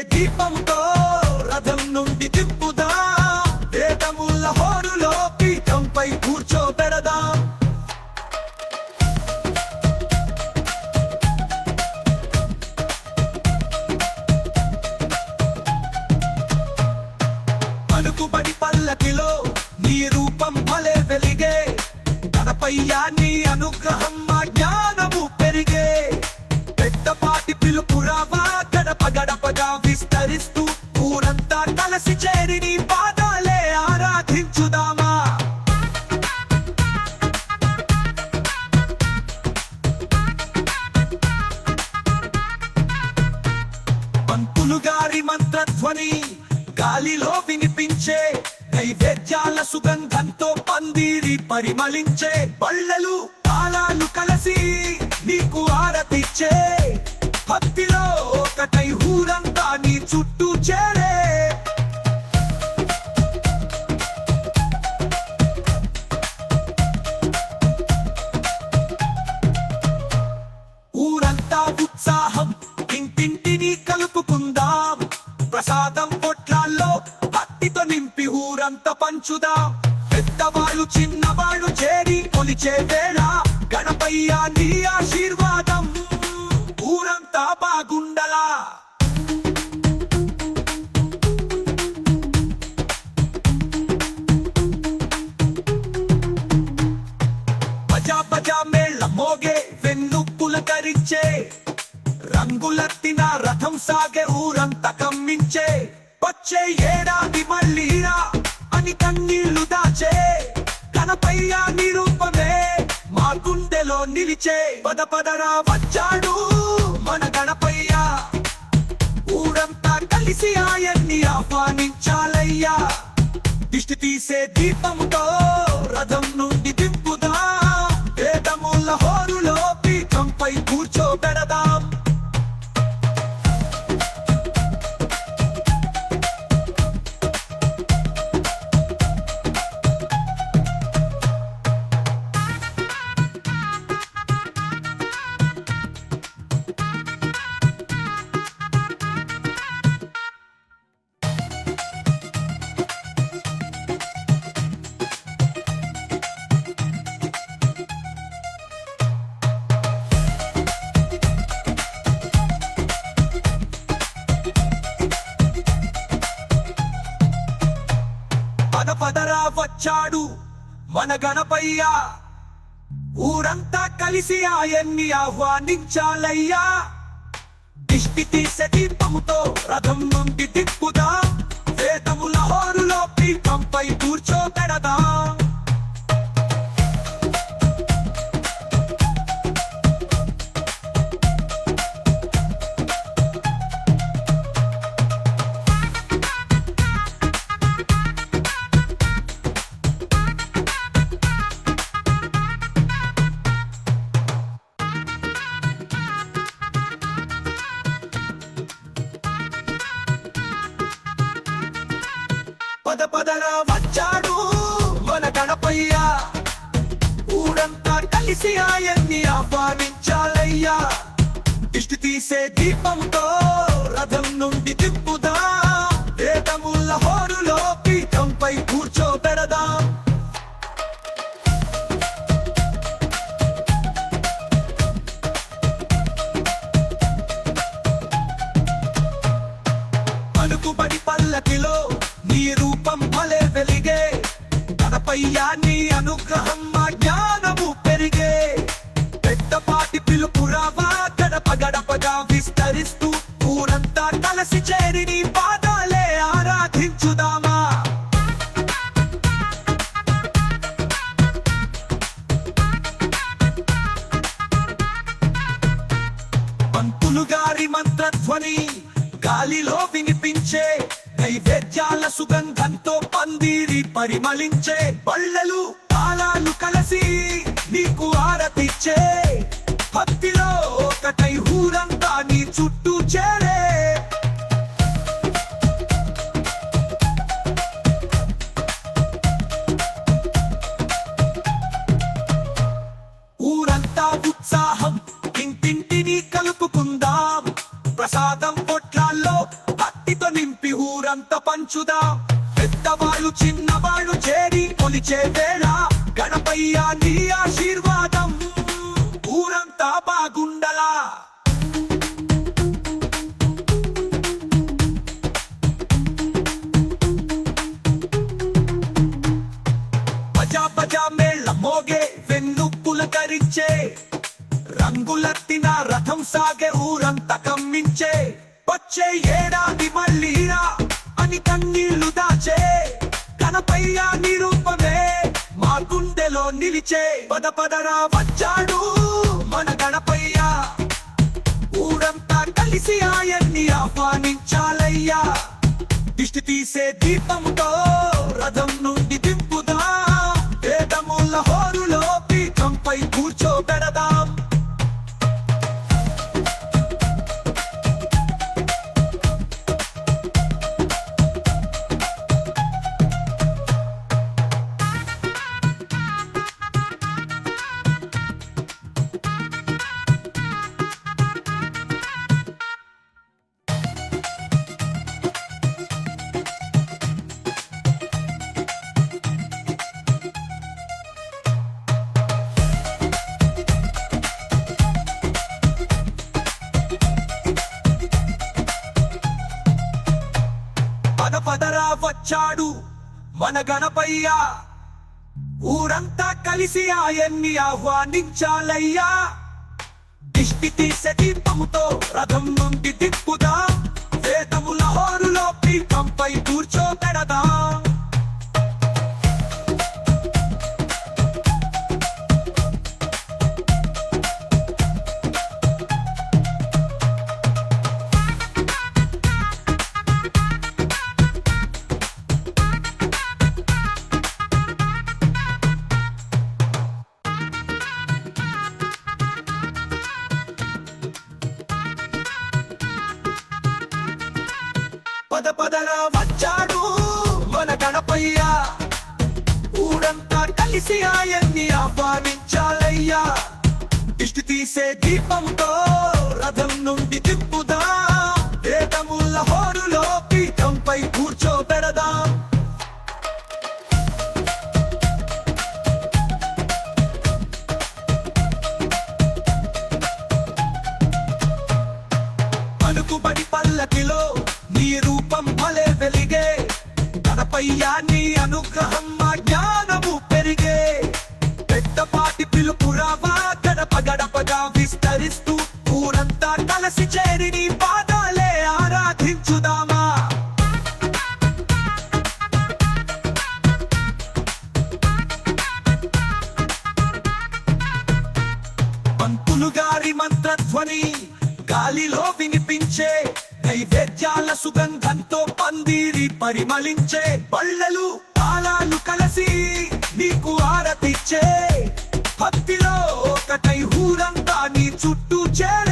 తీసే దీపంతో ధ్వని గాలిలో వినిపించే నైవేద్యాల సుగంధంతో పందిరి పరిమళించే బళ్ళలు తాళాలు కలసి నీకు ఆరతిచ్చే భక్తిలో ఒకటై ఊరంతా పంచుదాం పెద్దవాళ్ళు చిన్నవాళ్ళు చేరి కొలిచే వేళ గణపయ్య నీ ఆశీర్వాదం. ఊరంతా బాగుండలా. బజా బజా మేళ్ళ మోగే వెన్నుప్పుల కరిచే రంగులత్తిన రథం సాగే ఊరంతా కమ్మించే. వచ్చే ఏడాది మళ్ళీరా. కన్నీళ్ళు దాచే కనపయ్య నిరూపమే. మా గుండెలో నిలిచే పద పదరా వచ్చాడు మన గణపయ్య. ఊరంతా కలిసి ఆయన్ని ఆహ్వానించాలయ్యా. దిష్టి తీసే దీపంతో రథం మన గణపయ్య. ఊరంతా కలిసి ఆయన్ని ఆహ్వానించాలయ్యా. దిష్టి తీసే దీపముతో రథం నుండి దిక్కుదా వేదముల హోరులో పీఠంపై కూర్చోబెడదా పద వచ్చాడు మన గణపయ్య ఊరంతా కలిసి ఆయన్ని ఆహ్వానించాలయ్యా. దిష్టి తీసే దీపంతో రథం నుండి తిప్పుదా. వేదముల హోరు అయ్యా నీ అనుగ్రహం మా జ్ఞానము పెరిగే. పెద్దపాటి పిలుపురావా గడప గడపగా విస్తరిస్తూ ఊరంతా కలిసి చేరి నీ పాదాలే ఆరాధించుదామా. పంతులు గారి మంత్రధ్వని గాలిలో వినిపించే నైవేద్యాల సుగంధ పరిమళించే బళ్ళలు తాళాలు కలసి నీకు ఆరతిచ్చే భక్తిలో ఒకటై ఊరంతా నీ చుట్టూ చేరే. ఊరంతా ఉత్సాహం ఇంటింటిని కలుపుకుందాం. ప్రసాదం పొట్లాల్లో ఊరంతా పంచుదాం. పెద్దవాళ్ళు చిన్న చేరి కొలిచే వేళ గణపయ్య నీ ఆశీర్వాదం ఊరంతా బాగుండలా? పజా పజా మేళ్ళ మోగే వెన్ను కరిచే. రంగులత్తిన రథం సాగే ఊరంతా కమ్మించే. వచ్చే ఏడాది మళ్ళీరా అని కన్నీళ్ళు దాచే. కనపయ్యా నీరు పిలిచే పద పదరా వచ్చాడు మన గణపయ్య. ఊరంతా కలిసి ఆయన్ని ఆహ్వానించాలయ్యా. దిష్టి తీసే దీపంతో రథం నుండి గణపయ్య. ఊరంతా కలిసి ఆయన్ని ఆహ్వానించాలయ్యా. దిష్టి తీసే దీపముతో రథం నుండి దిప్పుదా. వేదముల హోరులో పీఠంపై కూర్చోబెడదా ఊరంతా కలిసి ఆయన్ని ఆహ్వానించాలయ్యా. దిష్టి తీసే దీపంతో రథం నుండి తిప్పుదా మంత్రధ్వని గాలిలో వినిపించే నైవేద్యాల సుగంధంతో పందిరి పరిమళించే బళ్ళలు తాళాలు కలసి నీకు ఆరతిచ్చే. భక్తిలో ఒకటై ఊరంతా నీ చుట్టూ చేరే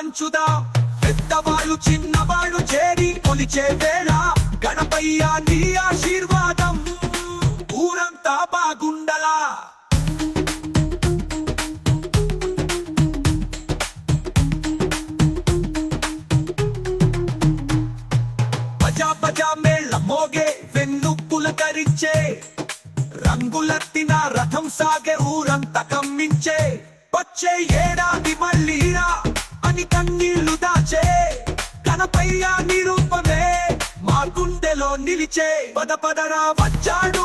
పంచుదా. పెద్దవాళ్ళు చిన్నవాళ్ళు చేరి కొలిచే వేళ గణపయ్య నీ ఆశీర్వాదం. ఊరంతా బాగుండలా? బజా బజా మేళ మోగే వెన్ను పులకరించే రంగులత్తిన రథం సాగే ఊరంత కమ్మించే. వచ్చే ఏడాది మళ్ళీరా. కనపయ్య నిరూపమే. మా గుండెలో నిలిచే పద పదరా వచ్చాడు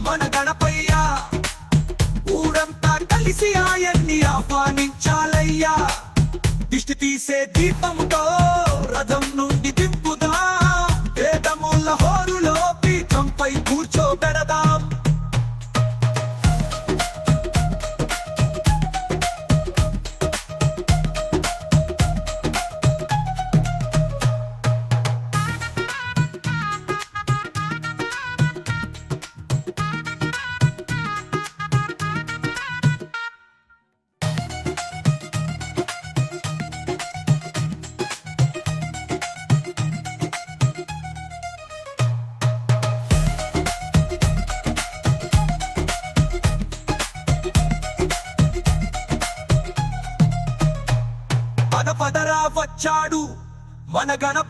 మన గణపయ్య. ఊరంతా కలిసి ఆయన్ని ఆహ్వానించాలయ్యా. దిష్టి తీసే దీపంతో రథం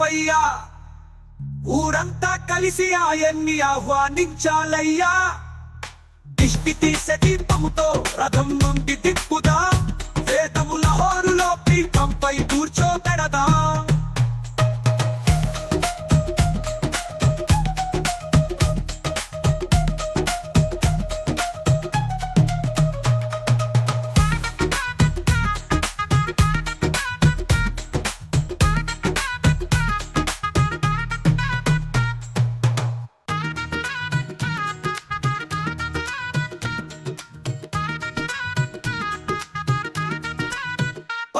అయ్యా? ఊరంతా కలిసి ఆయన్ని ఆహ్వానించాలయ్యా. దిష్టి తీసే దీపముతో రథం నుండి దిప్పుదా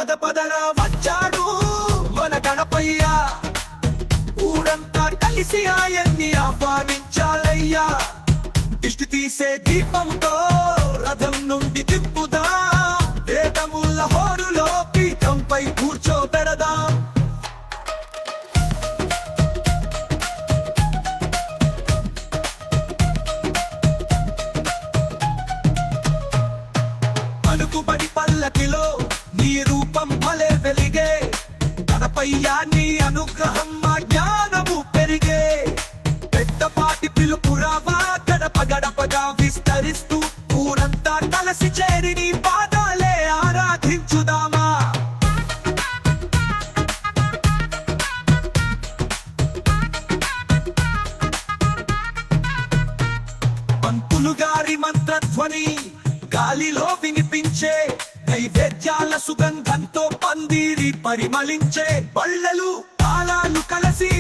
పద పదగా వచ్చాడు మన గణపయ్య ఊరంతా కలిసి ఆయన్ని ఆహ్వానించాలయ్యా. దిష్టి తీసే దీపంతో రథం నుండి గాలిలో వినిపించే నైవేద్యాల సుగంధంతో పందిరి పరిమళించే బళ్ళలు తాళాలు కలసి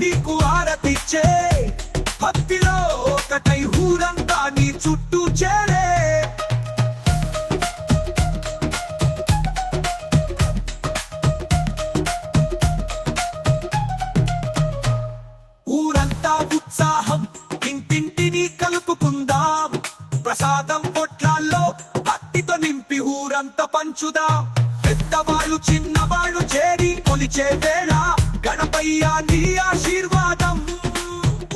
నీకు ఆరతిచ్చే. భక్తిలో ఒకటై ఊరంతా నీ చుట్టూ చే చేరి వేళ గణపయ్య నీ ఆశీర్వాదం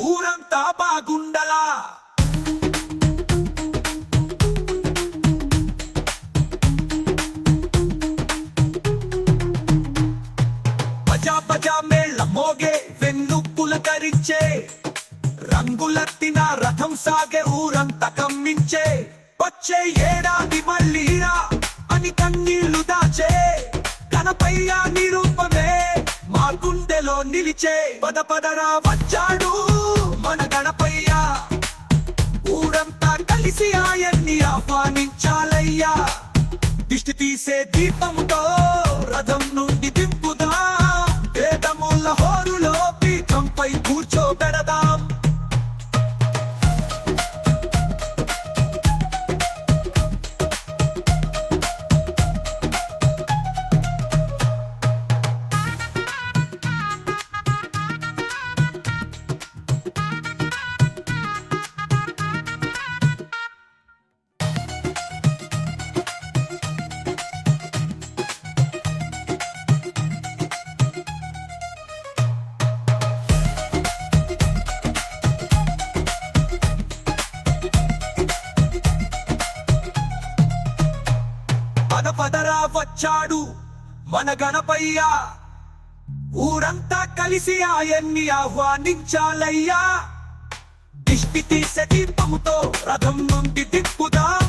ఊరంతా బాగుండలా. బజా బజా మేళ మోగే వెన్నుప్పుల కరిచే రంగులెత్తిన రథం సాగే ఊరంతా కమ్మించే వచ్చే ఏడాది మళ్ళీరా అని కన్నీళ్ళు దాచే. కనపయ్య నిరూపమే మా గుండెలో నిలిచే పద పదరా వచ్చాడు మన గణపయ్య. ఊరంతా కలిసి ఆయన్ని ఆహ్వానించాలయ్యా. దిష్టి తీసే దీపంతో రథం నుండి గణపయ్య. ఊరంతా కలిసి ఆయన్ని ఆహ్వానించాలయ్యా. దిష్టి తీసే దీపముతో రథం నుండి దిప్పుదా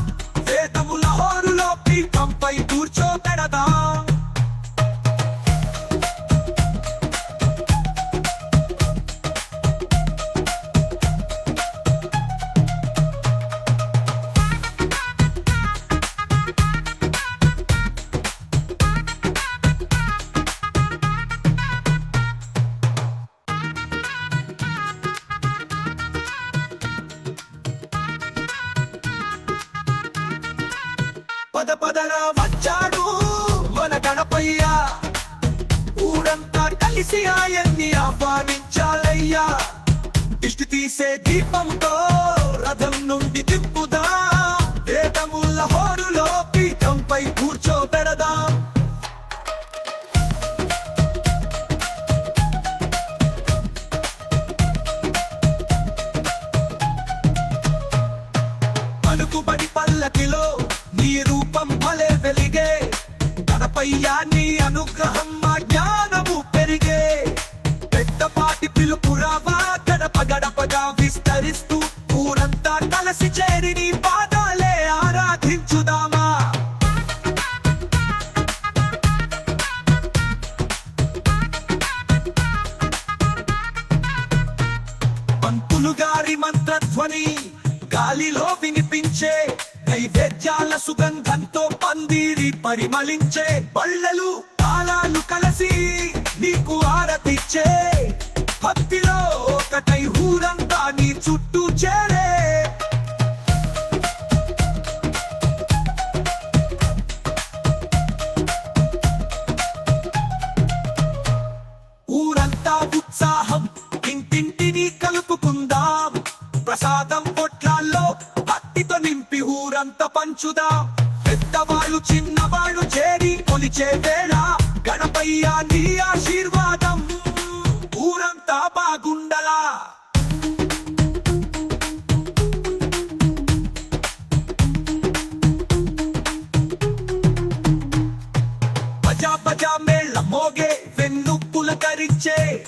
కలిసి ఆయన్ని ఆహ్వానించాలయ్యా. దిష్టి తీసే దీపంతో ధ్వని గాలిలో వినిపించే నైవేద్యాల సుగంధంతో పందిరి పరిమళించే బళ్ళలు తాళాలు కలసి నీకు ఆరతిచ్చే భక్తిలో ఒకటై హూరం పులకరించే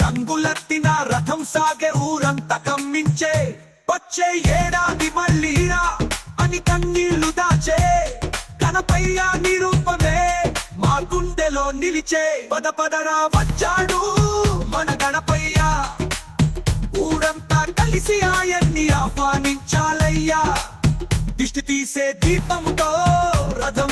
రంగులెత్తిన రథం సాగే ఊరంతా కమ్మించే వచ్చే ఏడాది మళ్ళీ రా అని కన్నీళ్ళు దాచే. కనపయ్య నిరూపమే మా గుండెలో నిలిచే. పద పదరా వచ్చాడు మన గణపయ్య. ఊరంతా కలిసి ఆయన్ని ఆహ్వానించాలయ్యా. దిష్టి తీసే దీపంతో రథం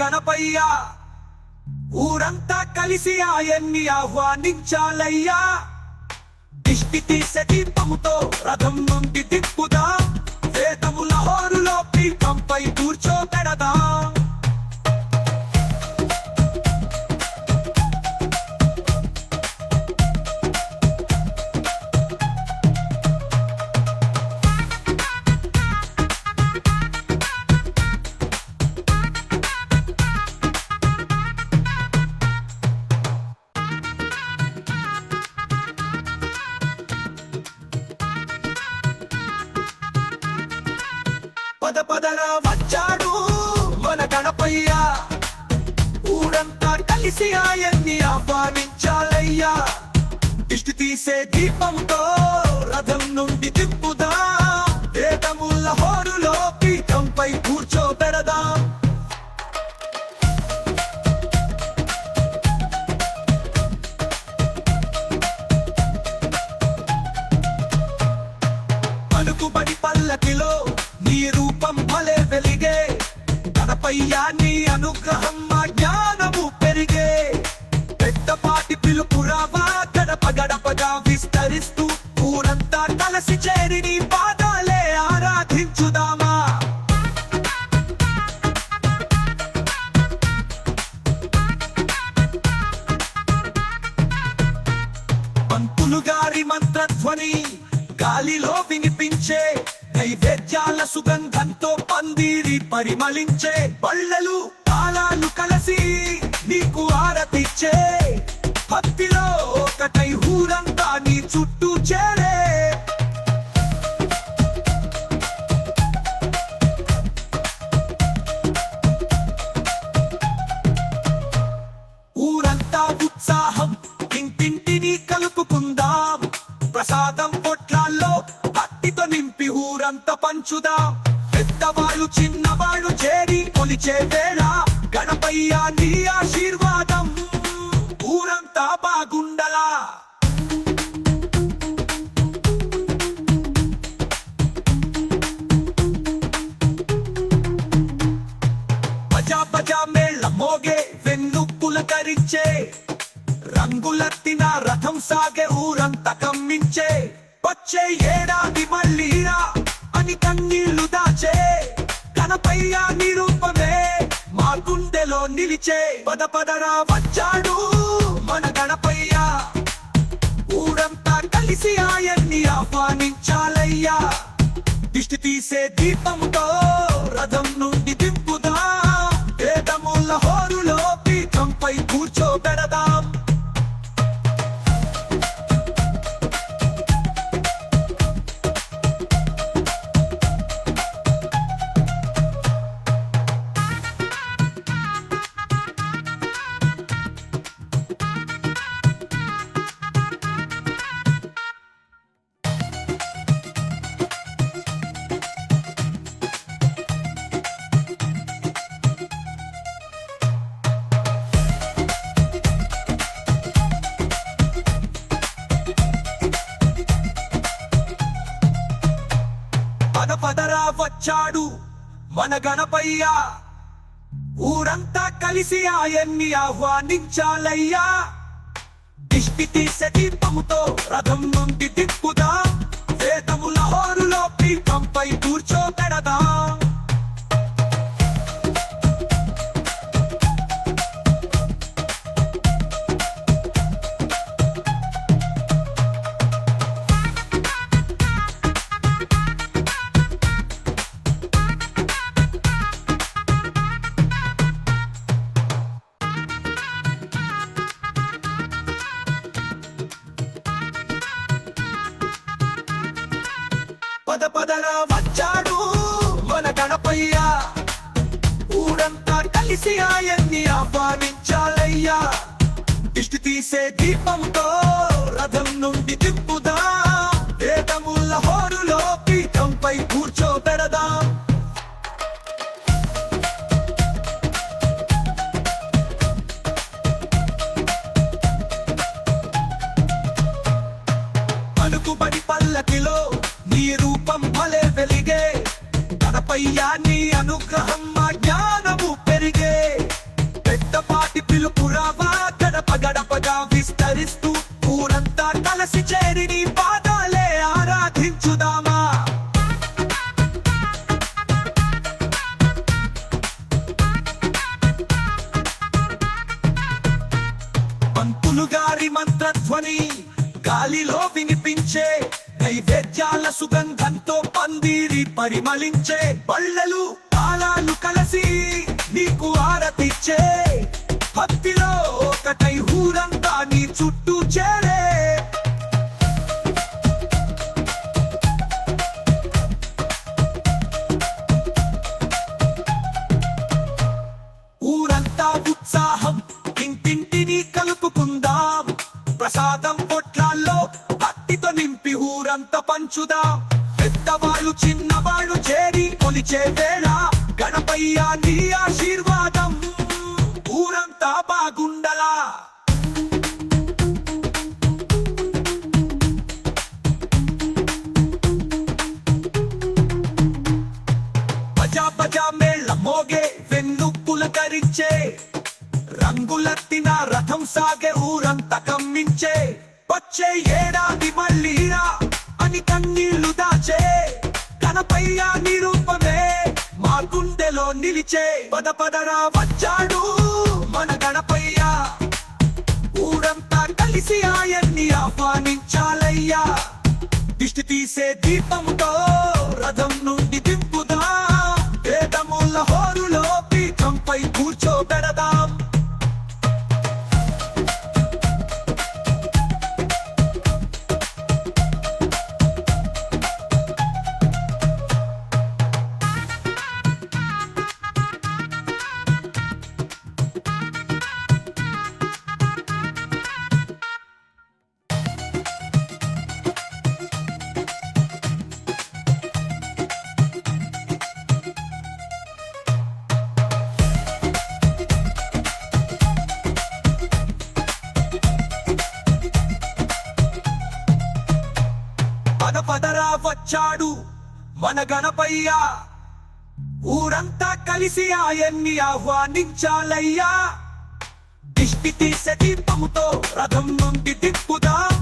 గణపయ్య. ఊరంతా కలిసి ఆయన్ని ఆహ్వానించాలయ్యా. దిష్టి తీసే దీపముతో రథం నుండి దిప్పుదా పద పదరా వచ్చాడు మన గణపయ్య ఊరంతా కలిసి ఆయన్ని ఆహ్వానించాలయ్యా. దిష్టి తీసే దీపంతో రథం నుండి దిప్పుదా అనుగ్రహం మా జ్ఞానము పెరిగే పెద్దపాటి పిలుపురావా గడప గడపగా విస్తరిస్తూ ఊరంతా కలిసి చేరి నీ పాదాలే ఆరాధించుదామా. పంతులు గారి మంత్రధ్వని గాలిలో వినిపించే నైవేద్యాల సుగంధంతో పందిరి పరిమళించే బళ్ళలు ఆరతిచ్చే భక్తిలో ఒకటై ఊరంతా నీ చుట్టూ చేరే. ఊరంతా ఉత్సాహం ఇంటింటిని కలుపుకుందాం. ప్రసాదం పొట్లాల్లో భక్తితో నింపి ఊరంతా పంచుదాం. పెద్దవాళ్ళు చిన్నవాళ్ళు చేరి కొలిచే వేళ గణపయ్య నీ ఆశీర్వాదం. ఊరంతా బాగుండలా? బజా బజా మేళ మోగే వెన్ను రంగులెత్తిన రథం సాగే ఊరంత కమ్మించే. వచ్చే ఏడాది మళ్ళీరా అని కన్నీళ్ళు దాచే. కనపయ్యా నిరూపమే మా గుండెలో నిలిచే. పద పదరా వచ్చాడు. కేసీఆర్ని ఆహ్వానించాలయ్యా. దిష్టి తీసే దీపంతో రథం నుండి దింపుదా. వేదముల హోరులో పీఠంపై కూర్చోబెడదా. మన ఊరంతా కలిసి ఆయన్ని ఆహ్వానించాలయ్యా. దిష్టి తీసే దీపముతో రథం నుండి తిప్పుదా. వేదముల హోరులో పీఠంపై కూర్చోబెడదా పద పదరా వచ్చాడు మన గణపయ్య. ఊరంతా కలిసి ఆయన్ని ఆహ్వానించాలయ్యా. దిష్టి తీసే దీపంతో రథం నుండి దిప్పు ధ్వని గాలిలో వినిపించే నైవేద్యాల సుగంధంతో పందిరి పరిమళించే బళ్ళలు తాళాలు కలసి నీకు ఆరతిచ్చే. భక్తిలో ఒకటై ఊరంతా నీ చుట్టూ చేరే పంచుదా. పెద్దవాళ్ళు చిన్నవాళ్ళు చేరి కొలిచే వేళ గణపయ్య నీ ఆశీర్వాదం. ఊరంతా బాగుండలా? బజా బజా మేళ మోగే వెన్ను పులకరించే రంగులెత్తిన రథం సాగే ఊరంత కమ్మించే. వచ్చే ఏడాది మళ్ళీ కనపయ్య నిరూపమే. మా గుండెలో నిలిచే పద పదరా వచ్చాడు మన గణపయ్య. ఊరంతా కలిసి ఆయన్ని ఆహ్వానించాలయ్యా. దిష్టి తీసే దీపంతో రథం గణపయ్య. ఊరంతా కలిసి ఆయన్ని ఆహ్వానించాలయ్యా. దిష్టి తీసే దీపముతో రథం నుండి తిప్పుదా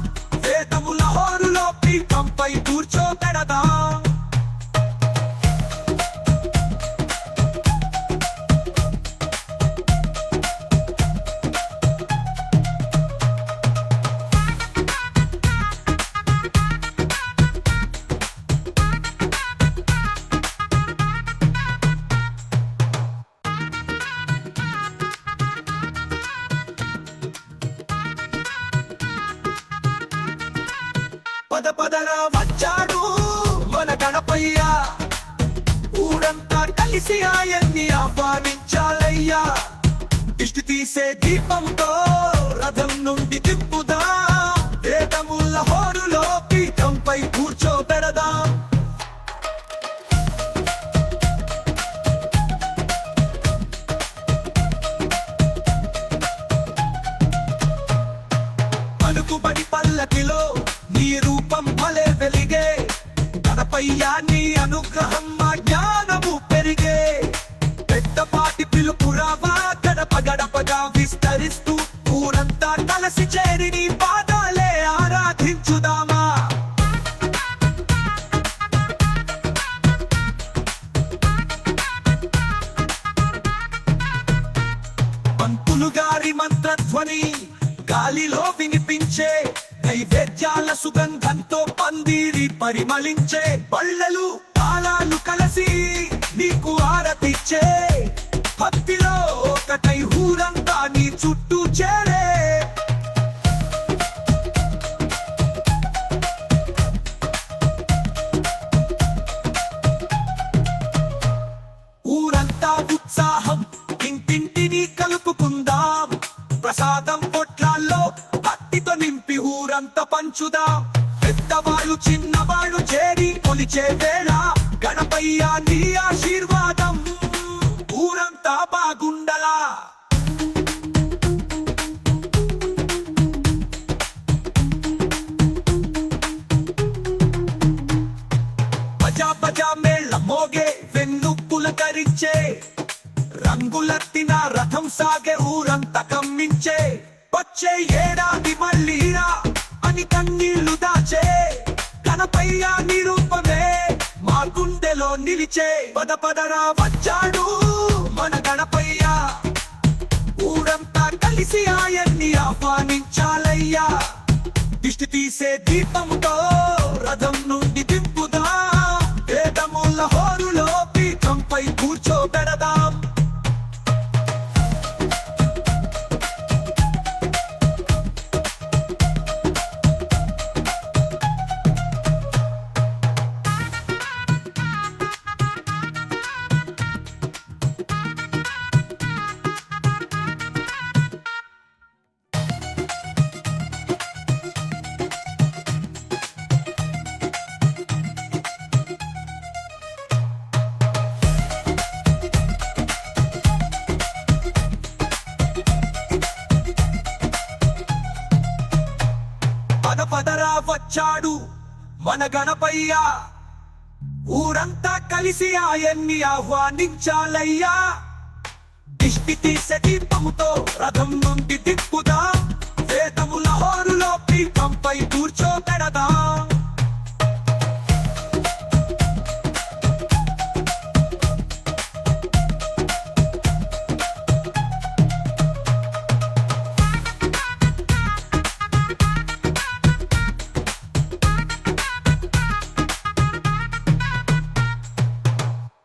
పద పదగా వచ్చాడు మన గణపయ్య. ఊరంతా కలిసి ఆయన్ని ఆహ్వానించాలయ్యా. దిష్టి తీసే దీపంతో రథం నుండి తిప్పుదా. వేదముల హోరులో గణపయ్యా నీ అనుగ్రహం మా జ్ఞానము పెరిగే. పెద్దపాటి పిలుపు రావా గడప గడపగా విస్తరిస్తూ ఊరంతా కలిసి చేరి నీ పాదాలే ఆరాధించుదామా. పంతులు గారి మంత్రధ్వని గాలిలో వినిపించే నైవేద్యాల సుగంధంతో పందిరి పరిమళించే పళ్ళలు తాళాలు కలసి నీకు ఆరతిచ్చే భక్తిలో ఒకటై ఊరంతా నీ చుట్టూ చేరే. ఊరంతా ఉత్సాహం ఇంటింటిని కలుపుకుందాం. ప్రసాదం పొట్లాల్లో భక్తితో నింపి ఊరంతా పంచుదాం. పెద్దవాళ్ళు చిన్నవాళ్ళు చేరి కొలిచే వేళ గణపయ్య నీ ఆశీర్వాదం. ఊరంతా బాగుండలా? బజా బజా మేళ్ళ మోగే వెన్నుప్పుల కరిచే రంగులెత్తిన రథం సాగే ఊరంతా కమ్మించే వచ్చే ఏడాది మళ్ళీరా అని కన్నీళ్ళు దాచే గణపయ్య నిరూపమే మా గుండెలో నిలిచే పద పదరా వచ్చాడు మన గణపయ్య. ఊరంతా కలిసి ఆయన్ని ఆహ్వానించాలయ్యా. దిష్టి తీసే దీపంతో రథం నుండి గణపయ్యా. ఊరంతా కలిసి ఆయన్ని ఆహ్వానించాలయ్యా. దిష్టి తీసే దీపముతో రథం నుండి తిప్పుదా. వేదముల హోరులో పీఠంపై కూర్చోబెడదాం